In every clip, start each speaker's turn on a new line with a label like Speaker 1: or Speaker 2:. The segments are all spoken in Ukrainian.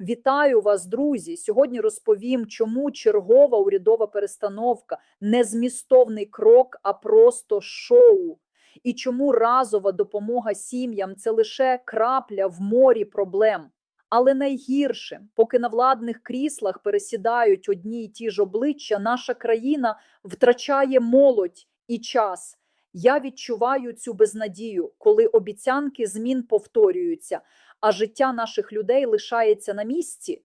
Speaker 1: Вітаю вас, друзі! Сьогодні розповім, чому чергова урядова перестановка не змістовний крок, а просто шоу. І чому разова допомога сім'ям це лише крапля в морі проблем. Але найгірше, поки на владних кріслах пересідають одні й ті ж обличчя, наша країна втрачає молодь і час. Я відчуваю цю безнадію, коли обіцянки змін повторюються, а життя наших людей лишається на місці.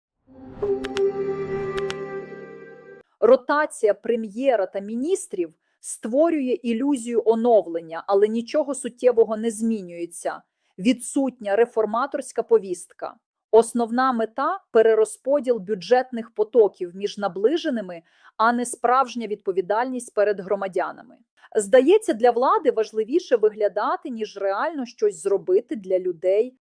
Speaker 1: Ротація прем'єра та міністрів створює ілюзію оновлення, але нічого суттєвого не змінюється. Відсутня реформаторська повістка. Основна мета перерозподіл бюджетних потоків між наближеними, а не справжня відповідальність перед громадянами. Здається, для влади важливіше виглядати, ніж реально щось зробити для людей.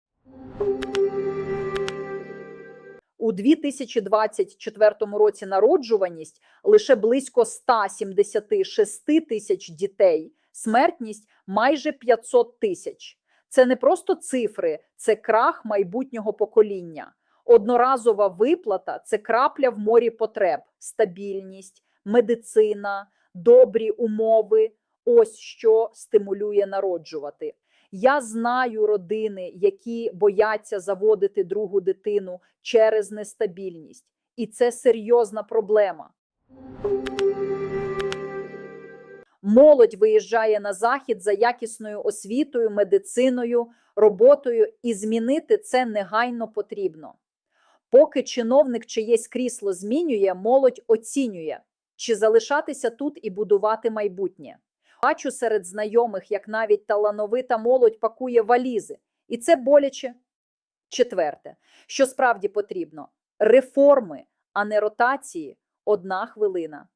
Speaker 1: У 2024 році народжуваність лише близько 176 тисяч дітей, смертність майже 500 тисяч. Це не просто цифри, це крах майбутнього покоління. Одноразова виплата це крапля в морі потреб, стабільність, медицина, добрі умови. Ось що стимулює народжувати. Я знаю родини, які бояться заводити другу дитину через нестабільність, і це серйозна проблема. Молодь виїжджає на захід за якісною освітою, медициною, роботою, і змінити це негайно потрібно. Поки чиновник чиєсь крісло змінює, молодь оцінює, чи залишатися тут і будувати майбутнє. Бачу серед знайомих, як навіть талановита молодь пакує валізи, і це боляче. Четверте, що справді потрібно: реформи, а не ротації одна хвилина.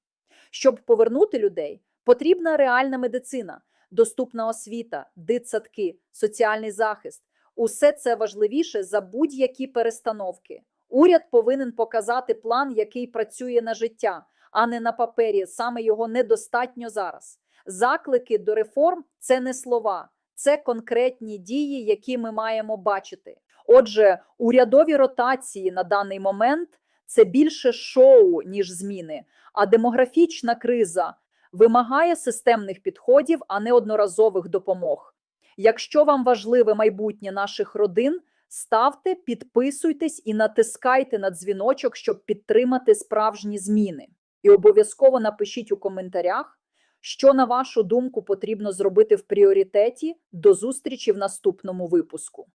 Speaker 1: Щоб повернути людей, потрібна реальна медицина, доступна освіта, дитсадки, соціальний захист. Усе це важливіше за будь-які перестановки. Уряд повинен показати план, який працює на життя, а не на папері. Саме його недостатньо зараз. Заклики до реформ це не слова, це конкретні дії, які ми маємо бачити. Отже, урядові ротації на даний момент це більше шоу, ніж зміни, а демографічна криза вимагає системних підходів, а не одноразових допомог. Якщо вам важливе майбутнє наших родин, ставте, підписуйтесь і натискайте на дзвіночок, щоб підтримати справжні зміни. І обов'язково напишіть у коментарях. Що, на вашу думку, потрібно зробити в пріоритеті? До зустрічі в наступному випуску.